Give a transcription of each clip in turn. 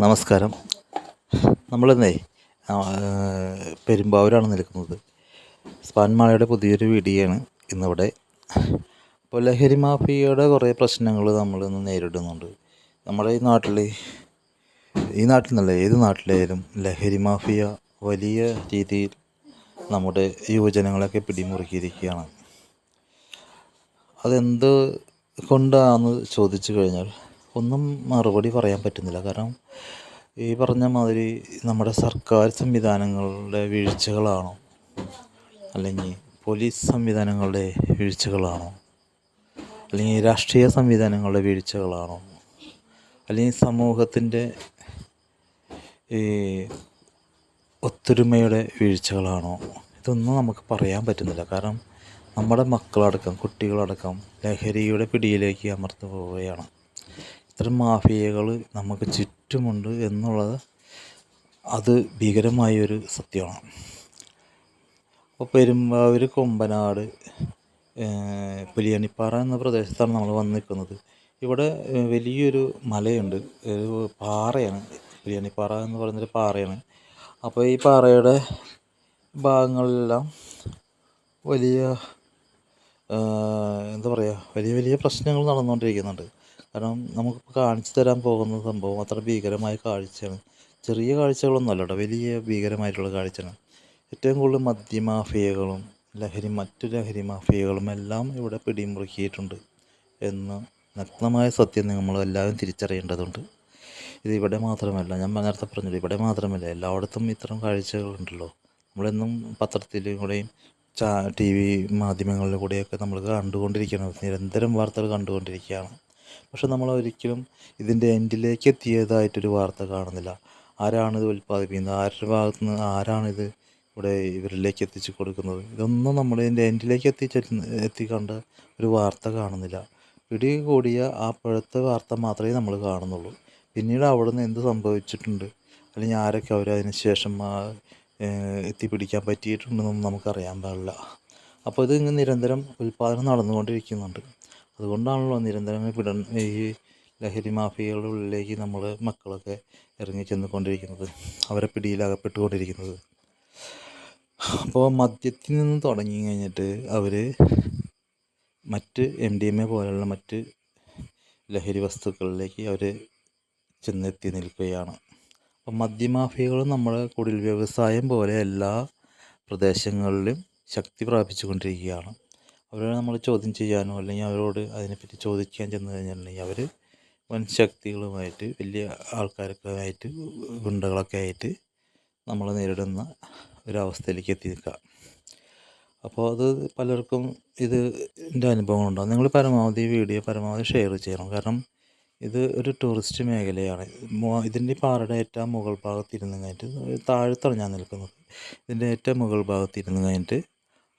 നമസ്കാരം. നമ്മളിന്നേ പെരുമ്പാവൂരാണ് നിൽക്കുന്നത്. സ്പാൻമാളയുടെ പുതിയൊരു വീഡിയോയാണ് ഇന്നിവിടെ. അപ്പോൾ ലഹരി മാഫിയയുടെ കുറേ പ്രശ്നങ്ങൾ നമ്മളിന്ന് നേരിടുന്നുണ്ട്. നമ്മുടെ ഈ നാട്ടിൽ ഈ നാട്ടിൽ നിന്നല്ല ഏത് നാട്ടിലായാലും ലഹരി മാഫിയ വലിയ രീതിയിൽ നമ്മുടെ യുവജനങ്ങളൊക്കെ പിടിമുറുക്കിയിരിക്കുകയാണ്. അതെന്ത് കൊണ്ടാണെന്ന് ചോദിച്ചു കഴിഞ്ഞാൽ ഒന്നും മറുപടി പറയാൻ പറ്റുന്നില്ല. കാരണം ഈ പറഞ്ഞ മാതിരി നമ്മുടെ സർക്കാർ സംവിധാനങ്ങളുടെ വീഴ്ചകളാണോ? അല്ലെങ്കിൽ പോലീസ് സംവിധാനങ്ങളുടെ വീഴ്ചകളാണോ? അല്ലെങ്കിൽ രാഷ്ട്രീയ സംവിധാനങ്ങളുടെ വീഴ്ചകളാണോ? അല്ലെങ്കിൽ സമൂഹത്തിന്റെ ഈ ഒത്തൊരുമയുടെ വീഴ്ചകളാണോ? ഇതൊന്നും നമുക്ക് പറയാൻ പറ്റുന്നില്ല. കാരണം നമ്മുടെ മക്കളടക്കം കുട്ടികളടക്കം ലഹരിയുടെ പിടിയിലേക്ക് അമർന്നു പോവുകയാണ്. ഇത്തരം മാഫിയകൾ നമുക്ക് ചുറ്റുമുണ്ട് എന്നുള്ളത് അത് ഭീകരമായൊരു സത്യമാണ്. അപ്പോൾ പെരുമ്പാവൂർ കൊമ്പനാട് പുലിയണിപ്പാറ എന്ന പ്രദേശത്താണ് നമ്മൾ വന്ന് നിൽക്കുന്നത് ഇവിടെ വലിയൊരു മലയുണ്ട്. ഒരു പാറയാണ്. പുലിയണിപ്പാറ എന്ന് പറയുന്നൊരു പാറയാണ്. അപ്പോൾ ഈ പാറയുടെ ഭാഗങ്ങളിലെല്ലാം വലിയ എന്താ പറയുക വലിയ വലിയ പ്രശ്നങ്ങൾ നടന്നുകൊണ്ടിരിക്കുന്നുണ്ട്. കാരണം നമുക്കിപ്പോൾ കാണിച്ചു തരാൻ പോകുന്ന സംഭവം അത്ര ഭീകരമായ കാഴ്ചയാണ്. ചെറിയ കാഴ്ചകളൊന്നുമല്ല കേട്ടോ വലിയ ഭീകരമായിട്ടുള്ള കാഴ്ചയാണ്. ഏറ്റവും കൂടുതൽ മദ്യമാഫിയകളും ലഹരി മറ്റു ലഹരി മാഫിയകളും എല്ലാം ഇവിടെ പിടിമുറുക്കിയിട്ടുണ്ട് എന്ന് നഗ്നമായ സത്യം നമ്മൾ എല്ലാവരും തിരിച്ചറിയേണ്ടതുണ്ട്. ഇത് ഇവിടെ മാത്രമല്ല ഞാൻ നേരത്തെ പറഞ്ഞത് ഇവിടെ മാത്രമല്ല എല്ലായിടത്തും ഇത്തരം കാഴ്ചകളുണ്ടല്ലോ. നമ്മളെന്നും പത്രത്തിലും കൂടെയും ചാ ടി വി മാധ്യമങ്ങളിലൂടെയൊക്കെ നമ്മൾ കണ്ടുകൊണ്ടിരിക്കണം. നിരന്തരം വാർത്തകൾ കണ്ടുകൊണ്ടിരിക്കുകയാണ്. പക്ഷെ നമ്മൾ ഒരിക്കലും ഇതിന്റെ എൻഡിലേക്ക് എത്തിയതായിട്ടൊരു വാർത്ത കാണുന്നില്ല. ആരാണിത് ഉൽപ്പാദിപ്പിക്കുന്നത്? ആരുടെ ഭാഗത്തു നിന്ന് ആരാണിത് ഇവിടെ ഇവരിലേക്ക് എത്തിച്ചു കൊടുക്കുന്നത്? ഇതൊന്നും നമ്മൾ ഇതിന്റെ എൻഡിലേക്ക് എത്തിച്ച എത്തിക്കണ്ട ഒരു വാർത്ത കാണുന്നില്ല. പിടി കൂടിയ ആ പഴുത്ത വാർത്ത മാത്രമേ നമ്മൾ കാണുന്നുള്ളൂ. പിന്നീട് അവിടെ നിന്ന് എന്ത് സംഭവിച്ചിട്ടുണ്ട്? അല്ലെങ്കിൽ ആരൊക്കെ അവർ അതിന് ശേഷം എത്തിപ്പിടിക്കാൻ പറ്റിയിട്ടുണ്ടെന്നൊന്നും നമുക്കറിയാൻ പാടില്ല. അപ്പോൾ ഇത് ഇങ്ങനെ നിരന്തരം ഉൽപ്പാദനം നടന്നുകൊണ്ടിരിക്കുന്നുണ്ട്. അതുകൊണ്ടാണല്ലോ നിരന്തരം പിട ഈ ലഹരി മാഫിയകളുടെ ഉള്ളിലേക്ക് നമ്മൾ മക്കളൊക്കെ ഇറങ്ങി ചെന്നുകൊണ്ടിരിക്കുന്നത്. അവരെ പിടിയിലകപ്പെട്ടുകൊണ്ടിരിക്കുന്നത് അപ്പോൾ മദ്യത്തിൽ നിന്ന് തുടങ്ങി കഴിഞ്ഞിട്ട് അവർ മറ്റ് എം ഡി എം എ പോലെയുള്ള മറ്റ് ലഹരി വസ്തുക്കളിലേക്ക് അവർ ചെന്നെത്തി നിൽക്കുകയാണ്. അപ്പം മദ്യമാഫിയകൾ നമ്മുടെ കുടിൽ വ്യവസായം പോലെ എല്ലാ പ്രദേശങ്ങളിലും ശക്തി പ്രാപിച്ചു കൊണ്ടിരിക്കുകയാണ് അവരെ നമ്മൾ ചോദ്യം ചെയ്യാനോ അല്ലെങ്കിൽ അവരോട് അതിനെപ്പറ്റി ചോദിക്കാൻ ചെന്ന് കഴിഞ്ഞിട്ടുണ്ടെങ്കിൽ അവർ വൻ ശക്തികളുമായിട്ട് വലിയ ആൾക്കാരൊക്കെ ആയിട്ട് ഗുണ്ടകളൊക്കെ ആയിട്ട് നമ്മൾ നേരിടുന്ന ഒരവസ്ഥയിലേക്ക് എത്തി നിൽക്കുക അപ്പോൾ അത് പലർക്കും ഇത് എന്റെ അനുഭവങ്ങളുണ്ടാകും നിങ്ങൾ പരമാവധി വീഡിയോ പരമാവധി ഷെയർ ചെയ്യണം. കാരണം ഇത് ഒരു ടൂറിസ്റ്റ് മേഖലയാണ്. ഇതിന്റെ പാറയുടെ ഏറ്റവും മുകൾ ഭാഗത്ത് ഇരുന്ന് കഴിഞ്ഞിട്ട് താഴത്താണ് ഞാൻ നിൽക്കുന്നത്. ഇതിന്റെ ഏറ്റവും മുകൾ ഭാഗത്ത് ഇരുന്ന് കഴിഞ്ഞിട്ട്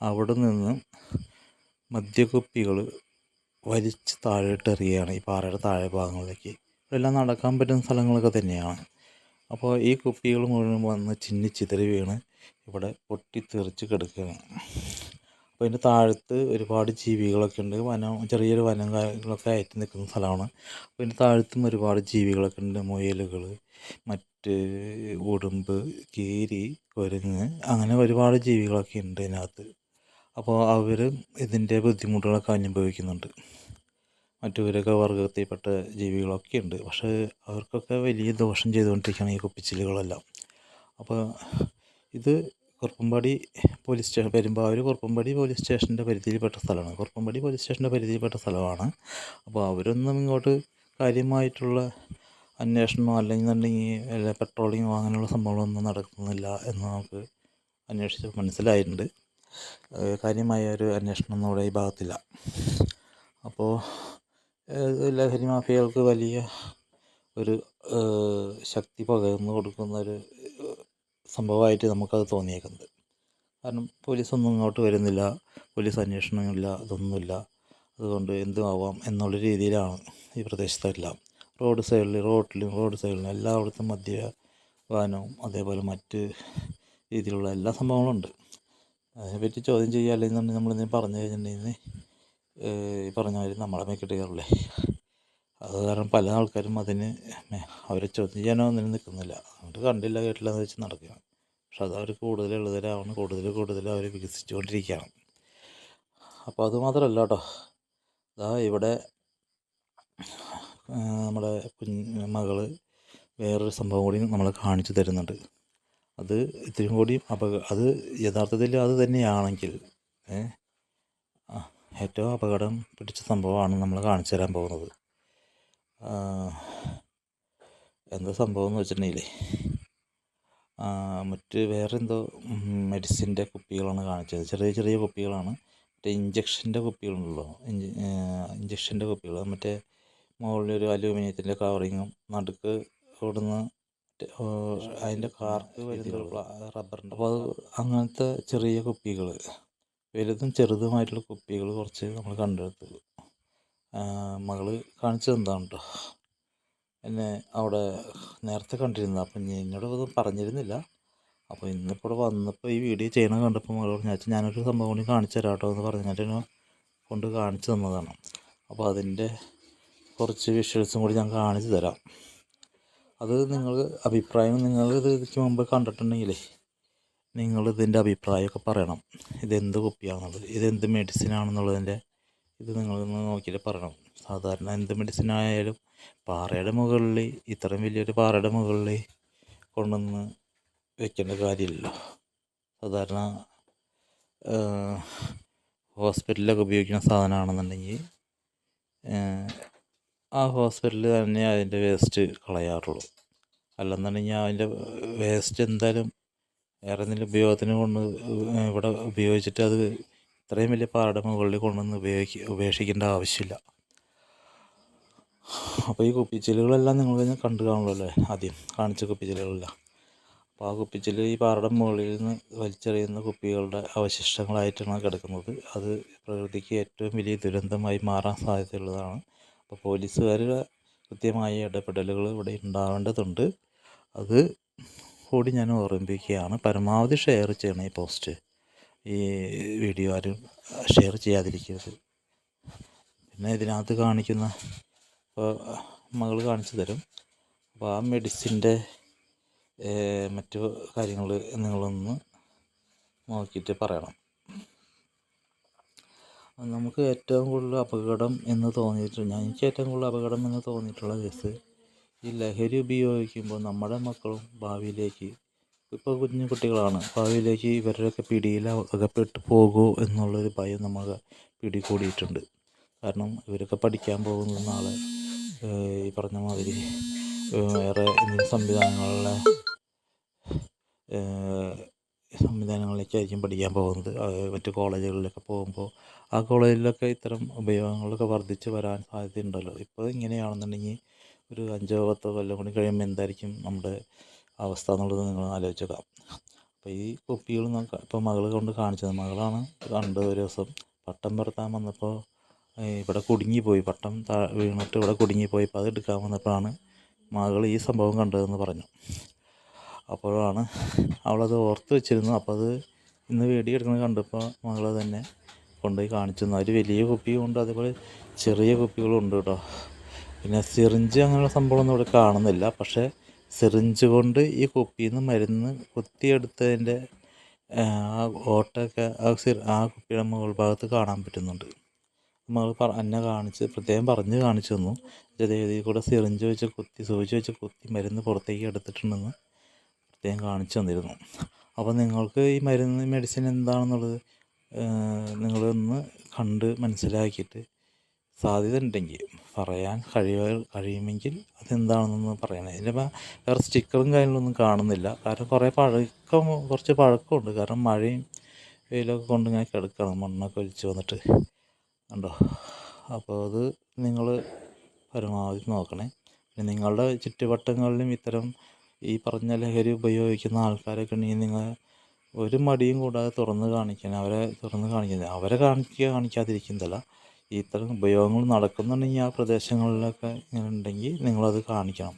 അവിടെ നിന്ന് മദ്യക്കുപ്പികൾ വലിച്ച് താഴോട്ട് ഈ പാറയുടെ താഴെ ഭാഗങ്ങളിലേക്ക്. ഇതെല്ലാം നടക്കാൻ പറ്റുന്ന സ്ഥലങ്ങളൊക്കെ തന്നെയാണ്. അപ്പോൾ ഈ കുപ്പികൾ മുഴുവൻ വന്ന് ചിന്നി ചിതറി വീണ് ഇവിടെ പൊട്ടിത്തെറിച്ച് കിടക്കുകയാണ്. അപ്പോൾ ഇതിന്റെ താഴത്ത് ഒരുപാട് ജീവികളൊക്കെ ഉണ്ട്. വനം ചെറിയൊരു വനം കാര്യങ്ങളൊക്കെ ആയിട്ട് നിൽക്കുന്ന സ്ഥലമാണ്. അപ്പോൾ ഇതിന്റെ താഴത്തും ഒരുപാട് ജീവികളൊക്കെ ഉണ്ട്. മുയലുകൾ മറ്റ് ഉടുമ്പ് കീരി കുരങ്ങ് അങ്ങനെ ഒരുപാട് ജീവികളൊക്കെ ഉണ്ട് ഇതിനകത്ത്. അപ്പോൾ അവർ ഇതിന്റെ ബുദ്ധിമുട്ടുകളൊക്കെ അനുഭവിക്കുന്നുണ്ട്. മറ്റവരൊക്കെ വർഗത്തിൽപ്പെട്ട ജീവികളൊക്കെ ഉണ്ട്. പക്ഷേ അവർക്കൊക്കെ വലിയ ദോഷം ചെയ്തുകൊണ്ടിരിക്കുകയാണ് ഈ കുപ്പിച്ചില്ലുകളെല്ലാം. അപ്പോൾ ഇത് Kuruppampady police station Perumbavoor Kuruppampady police സ്റ്റേഷന്റെ പരിധിയിൽപ്പെട്ട സ്ഥലമാണ്. കുറുപ്പമ്പാടി പോലീസ് സ്റ്റേഷന്റെ പരിധിയിൽപ്പെട്ട സ്ഥലമാണ്. അപ്പോൾ അവരൊന്നും ഇങ്ങോട്ട് കാര്യമായിട്ടുള്ള അന്വേഷണമോ അല്ലെങ്കിൽ വല്ല പെട്രോളിങ്ങോ അങ്ങനെയുള്ള സംഭവങ്ങളൊന്നും നടക്കുന്നില്ല എന്ന് നമുക്ക് അന്വേഷിച്ച് മനസ്സിലായിട്ടുണ്ട്. കാര്യമായ ഒരു അന്വേഷണം നമ്മുടെ ഈ ഭാഗത്തില്ല. അപ്പോൾ ലഹരി മാഫിയകൾക്ക് വലിയ ഒരു ശക്തി പകർന്നു കൊടുക്കുന്ന ഒരു സംഭവമായിട്ട് നമുക്കത് തോന്നിയേക്കുന്നത്. കാരണം പോലീസൊന്നും ഇങ്ങോട്ട് വരുന്നില്ല. പോലീസ് അന്വേഷണമില്ല. അതൊന്നുമില്ല അതുകൊണ്ട് എന്തും ആവാം എന്നുള്ള രീതിയിലാണ് ഈ പ്രദേശത്തെല്ലാം. റോഡ് സൈഡിൽ റോഡിലും റോഡ് സൈഡിലും എല്ലായിടത്തും മദ്യപാനവും അതേപോലെ മറ്റ് രീതിയിലുള്ള എല്ലാ സംഭവങ്ങളും ഉണ്ട് അതിനെപ്പറ്റി ചോദ്യം ചെയ്യുക അല്ലെങ്കിൽ നമ്മൾ ഇന്ന് പറഞ്ഞു കഴിഞ്ഞിട്ടുണ്ടെങ്കിൽ ഈ പറഞ്ഞ മാതിരി നമ്മളെ മേക്കിട്ട് അത് കാരണം പല ആൾക്കാരും അതിന് അവരെ ചോദ്യം ചെയ്യാനോ ഒന്നിനും നിൽക്കുന്നില്ല. അങ്ങോട്ട് കണ്ടില്ല കേട്ടില്ല എന്ന് വെച്ച് നടക്കുകയാണ്. പക്ഷെ അത് അവർ കൂടുതൽ എളുതരാവണം കൂടുതൽ കൂടുതൽ അവർ വികസിച്ചുകൊണ്ടിരിക്കുകയാണ്. അപ്പോൾ അത് മാത്രമല്ല കേട്ടോ. ഇതാ ഇവിടെ നമ്മുടെ കുഞ്ഞ് മകൾ വേറൊരു സംഭവം കൂടി നമ്മളെ കാണിച്ചു തരുന്നുണ്ട്. അത് ഇത്രയും കൂടി അപക അത് യഥാർത്ഥത്തിൽ അത് തന്നെയാണെങ്കിൽ ഏറ്റവും അപകടം പിടിച്ച സംഭവമാണ് നമ്മൾ കാണിച്ചു തരാൻ പോകുന്നത്. എന്താ സംഭവം എന്ന് വെച്ചിട്ടുണ്ടെങ്കിൽ മറ്റ് വേറെ എന്തോ മെഡിസിന്റെ കുപ്പികളാണ് കാണിച്ചത്. ചെറിയ ചെറിയ കുപ്പികളാണ്. മറ്റേ ഇഞ്ചക്ഷന്റെ കുപ്പികളുണ്ടല്ലോ. ഇഞ്ചക്ഷന്റെ കുപ്പികൾ. മറ്റേ മുകളിലൊരു അലൂമിനിയത്തിന്റെ കവറിങ്ങും നടുക്ക് ഇവിടുന്ന് അതിന്റെ കാർക്ക് വരുന്ന റബ്ബറിന്റെ അപ്പോൾ അത് അങ്ങനത്തെ ചെറിയ കുപ്പികൾ വലുതും ചെറുതുമായിട്ടുള്ള കുപ്പികൾ കുറച്ച് നമ്മൾ കണ്ടെടുത്തു. മകൾ കാണിച്ചത് എന്താണ് കേട്ടോ എന്നെ അവിടെ നേരത്തെ കണ്ടിരുന്നത് അപ്പം എന്നോട് ഒന്നും പറഞ്ഞിരുന്നില്ല. അപ്പോൾ ഇന്നിപ്പോൾ വന്നപ്പോൾ ഈ വീഡിയോ ചെയ്യണ കണ്ടപ്പോൾ മകളോട് ഞാൻ ഞാനൊരു സംഭവം കൂടി കാണിച്ചു തരാം കേട്ടോ എന്ന് പറഞ്ഞിട്ട് എന്നെ കൊണ്ട് കാണിച്ചു തന്നതാണ്. അപ്പോൾ അതിന്റെ കുറച്ച് വിഷ്വൽസും കൂടി ഞാൻ കാണിച്ചു തരാം. അത് നിങ്ങൾ അഭിപ്രായം നിങ്ങൾ ഇത് ഇതിക്ക് മുമ്പ് കണ്ടിട്ടുണ്ടെങ്കിലേ നിങ്ങൾ ഇതിന്റെ അഭിപ്രായമൊക്കെ പറയണം. ഇതെന്ത് കുപ്പിയാണെന്നുള്ളത് ഇതെന്ത് മെഡിസിൻ ആണെന്നുള്ളതിന്റെ ഇത് നിങ്ങളൊന്ന് നോക്കിയിട്ട് പറയണം. സാധാരണ എന്ത് മെഡിസിൻ ആയാലും പാറയുടെ മുകളിൽ ഇത്രയും വലിയൊരു പാറയുടെ മുകളിൽ കൊണ്ടുവന്ന് വെക്കേണ്ട കാര്യമില്ലല്ലോ. സാധാരണ ഹോസ്പിറ്റലിലൊക്കെ ഉപയോഗിക്കുന്ന സാധനമാണെന്നുണ്ടെങ്കിൽ ആ ഹോസ്പിറ്റലിൽ തന്നെ അതിന്റെ വേസ്റ്റ് കളയാറുള്ളൂ. അല്ലെന്നുണ്ടെങ്കിൽ അതിന്റെ വേസ്റ്റ് എന്തായാലും വേറെ എന്തെങ്കിലും ഉപയോഗത്തിന് കൊണ്ട് ഇവിടെ ഉപയോഗിച്ചിട്ട് അത് ഇത്രയും വലിയ പാറയുടെ മുകളിൽ കൊണ്ടുവന്ന് ഉപയോഗിക്ക ഉപേക്ഷിക്കേണ്ട ആവശ്യമില്ല. അപ്പോൾ ഈ കുപ്പിച്ചില്ലുകളെല്ലാം നിങ്ങൾ തന്നെ കണ്ടു കാണുമല്ലോ അല്ലേ? ആദ്യം കാണിച്ച കുപ്പിച്ചില്ലുകളെല്ലാം. അപ്പോൾ ആ കുപ്പിച്ചില്ല് ഈ പാറയുടെ മുകളിൽ നിന്ന് വലിച്ചെറിയുന്ന കുപ്പികളുടെ അവശിഷ്ടങ്ങളായിട്ടാണ് കിടക്കുന്നത്. അത് പ്രകൃതിക്ക് ഏറ്റവും വലിയ ദുരന്തമായി മാറാൻ സാധ്യതയുള്ളതാണ്. അപ്പോൾ പോലീസുകാരുടെ കൃത്യമായ ഇടപെടലുകൾ ഇവിടെ ഉണ്ടാവേണ്ടതുണ്ട്. അത് കൂടി ഞാൻ ഓർമ്മിപ്പിക്കുകയാണ്. പരമാവധി ഷെയർ ചെയ്യണം ഈ പോസ്റ്റ് ഈ വീഡിയോ ആരും ഷെയർ ചെയ്യാതിരിക്കരുത്. പിന്നെ ഇതിനകത്ത് കാണിക്കുന്ന ഇപ്പോൾ മകൾ കാണിച്ചു തരും. അപ്പോൾ ആ മെഡിസിന്റെ മറ്റു കാര്യങ്ങൾ നിങ്ങളൊന്ന് നോക്കിയിട്ട് പറയണം. നമുക്ക് ഏറ്റവും കൂടുതൽ അപകടം എന്ന് തോന്നിയിട്ട് ഞാൻ എനിക്ക് ഏറ്റവും കൂടുതൽ അപകടം എന്ന് തോന്നിയിട്ടുള്ള കേസ് ഈ ലഹരി ഉപയോഗിക്കുമ്പോൾ നമ്മുടെ മക്കളും ഭാവിയിലേക്ക് ഇപ്പോൾ കുഞ്ഞു കുട്ടികളാണ്. ഭാവിയിലേക്ക് ഇവരുടെയൊക്കെ പിടിയിൽ അകപ്പെട്ട് പോകുമോ എന്നുള്ളൊരു ഭയം നമ്മൾ പിടികൂടിയിട്ടുണ്ട്. കാരണം ഇവരൊക്കെ പഠിക്കാൻ പോകുന്ന നാളെ ഈ പറഞ്ഞ മാതിരി വേറെ ഇന്ത്യൻ സംവിധാനങ്ങളിലെ സംവിധാനങ്ങളിലേക്കായിരിക്കും പഠിക്കാൻ പോകുന്നത്. മറ്റ് കോളേജുകളിലൊക്കെ പോകുമ്പോൾ ആ കോളേജിലൊക്കെ ഇത്തരം ഉപയോഗങ്ങളൊക്കെ വർദ്ധിച്ച് വരാൻ സാധ്യതയുണ്ടല്ലോ. ഇപ്പോൾ ഇങ്ങനെയാണെന്നുണ്ടെങ്കിൽ ഒരു അഞ്ചോ പത്തോ കൊല്ലം കൂടി കഴിയുമ്പോൾ എന്തായിരിക്കും നമ്മുടെ അവസ്ഥ എന്നുള്ളത് നിങ്ങൾ ആലോചിച്ചേക്കാം അപ്പോൾ ഈ കുപ്പികൾ ഇപ്പോൾ മകൾ കൊണ്ട് കാണിച്ചത് മകളാണ് കണ്ടത് ഒരു ദിവസം പട്ടം പറത്താൻ വന്നപ്പോൾ ഇവിടെ കുടുങ്ങിപ്പോയി. പട്ടം താ വീണിട്ട് ഇവിടെ കുടുങ്ങിപ്പോയി. അപ്പോൾ അത് എടുക്കാൻ വന്നപ്പോഴാണ് മകൾ ഈ സംഭവം കണ്ടതെന്ന് പറഞ്ഞു. അപ്പോഴാണ് അവളത് ഓർത്ത് വെച്ചിരുന്നു. അപ്പോൾ അത് ഇന്ന് വീഡിയോ എടുക്കുന്നത് കണ്ടപ്പോൾ മകൾ തന്നെ കൊണ്ടുപോയി കാണിച്ചു തന്നു. അവർ വലിയ കുപ്പിയും അതുപോലെ ചെറിയ കുപ്പികളും ഉണ്ട് കേട്ടോ. പിന്നെ സിറിഞ്ച് അങ്ങനെയുള്ള സംഭവമൊന്നും ഇവിടെ കാണുന്നില്ല. പക്ഷേ സിറിഞ്ച് കൊണ്ട് ഈ കുപ്പിയിൽ നിന്ന് മരുന്ന് കുത്തിയെടുത്തതിന്റെ ആ ഓട്ടൊക്കെ ആ സിർ ആ കുപ്പിയുടെ മുകൾ ഭാഗത്ത് കാണാൻ പറ്റുന്നുണ്ട്. മകൾ പറ എന്നെ കാണിച്ച് പ്രത്യേകം പറഞ്ഞ് കാണിച്ചു തന്നു. ഇതിൽ കൂടെ സിറിഞ്ച് വെച്ച് കുത്തി സൂചി വെച്ച് കുത്തി മരുന്ന് പുറത്തേക്ക് എടുത്തിട്ടുണ്ടെന്ന് പ്രത്യേകം കാണിച്ചു തന്നിരുന്നു. അപ്പോൾ നിങ്ങൾക്ക് ഈ മരുന്ന് മെഡിസിൻ എന്താണെന്നുള്ളത് നിങ്ങളൊന്ന് കണ്ട് മനസ്സിലാക്കിയിട്ട് സാധ്യത ഉണ്ടെങ്കിൽ പറയാൻ കഴിയ കഴിയുമെങ്കിൽ അതെന്താണെന്നൊന്ന് പറയണേ. ഇതിന്റെ വേറെ സ്റ്റിക്കറും കാര്യങ്ങളൊന്നും കാണുന്നില്ല. കാരണം കുറേ പഴക്കം കുറച്ച് പഴക്കമുണ്ട്. കാരണം മഴയും വെയിലൊക്കെ കൊണ്ട് ഞാൻ കിടക്കണം. മണ്ണൊക്കെ ഒലിച്ച് വന്നിട്ട്. ഉണ്ടോ അപ്പോൾ അത് നിങ്ങൾ പരമാവധി നോക്കണേ. പിന്നെ നിങ്ങളുടെ ചുറ്റുവട്ടങ്ങളിലും ഇത്തരം ഈ പറഞ്ഞ ലഹരി ഉപയോഗിക്കുന്ന ആൾക്കാരൊക്കെ ഉണ്ടെങ്കിൽ നിങ്ങൾ ഒരു മടിയും കൂടാതെ തുറന്ന് കാണിക്കണം അവരെ തുറന്ന് കാണിക്കുന്നത് അവരെ കാണിക്കുക കാണിക്കാതിരിക്കുന്നതല്ല. ഇത്തരം ഉപയോഗങ്ങൾ നടക്കുന്നുണ്ടെങ്കിൽ ആ പ്രദേശങ്ങളിലൊക്കെ ഇങ്ങനെ ഉണ്ടെങ്കിൽ നിങ്ങളത് കാണിക്കണം.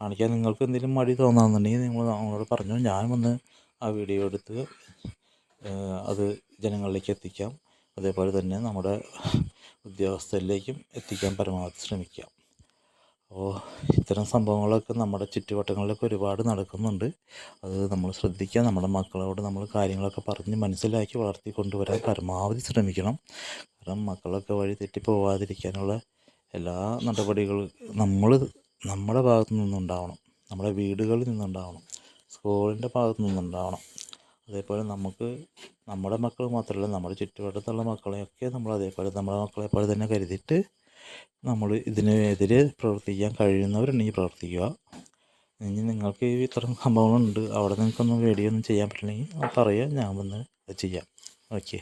കാണിക്കാൻ നിങ്ങൾക്ക് എന്തെങ്കിലും മടി തോന്നാന്നുണ്ടെങ്കിൽ നിങ്ങൾ നമ്മളോട് പറഞ്ഞു ഞാൻ വന്ന് ആ വീഡിയോ എടുത്ത് അത് ജനങ്ങളിലേക്ക് എത്തിക്കാം. അതേപോലെ തന്നെ നമ്മുടെ ഉദ്യോഗസ്ഥരിലേക്കും എത്തിക്കാൻ പരമാവധി ശ്രമിക്കാം. അപ്പോൾ ഇത്തരം സംഭവങ്ങളൊക്കെ നമ്മുടെ ചുറ്റുവട്ടങ്ങളിലൊക്കെ ഒരുപാട് നടക്കുന്നുണ്ട്. അത് നമ്മൾ ശ്രദ്ധിക്കുക നമ്മുടെ മക്കളോട് നമ്മൾ കാര്യങ്ങളൊക്കെ പറഞ്ഞ് മനസ്സിലാക്കി വളർത്തി കൊണ്ടുവരാൻ പരമാവധി ശ്രമിക്കണം. കാരണം മക്കളൊക്കെ വഴി തെറ്റി പോവാതിരിക്കാനുള്ള എല്ലാ നടപടികളും നമ്മൾ നമ്മുടെ ഭാഗത്തു നിന്നുണ്ടാവണം. നമ്മുടെ വീടുകളിൽ നിന്നുണ്ടാവണം. സ്കൂളിന്റെ ഭാഗത്തു നിന്നുണ്ടാവണം. അതേപോലെ നമുക്ക് നമ്മുടെ മക്കൾ മാത്രമല്ല നമ്മുടെ ചുറ്റുവട്ടത്തുള്ള മക്കളെയൊക്കെ നമ്മൾ അതേപോലെ നമ്മുടെ മക്കളെ പോലെ തന്നെ കരുതിയിട്ട് നമ്മൾ ഇതിനെതിരെ പ്രവർത്തിക്കാൻ കഴിയുന്നവരുണ്ടെങ്കിൽ പ്രവർത്തിക്കുക. ഇനി നിങ്ങൾക്ക് ഇത്തരം സംഭവങ്ങളുണ്ട്. അവിടെ നിങ്ങൾക്കൊന്നും വീഡിയോ ഒന്നും ചെയ്യാൻ പറ്റില്ലെങ്കിൽ പറയുക. ഞാൻ വന്ന് ചെയ്യാം. ഓക്കെ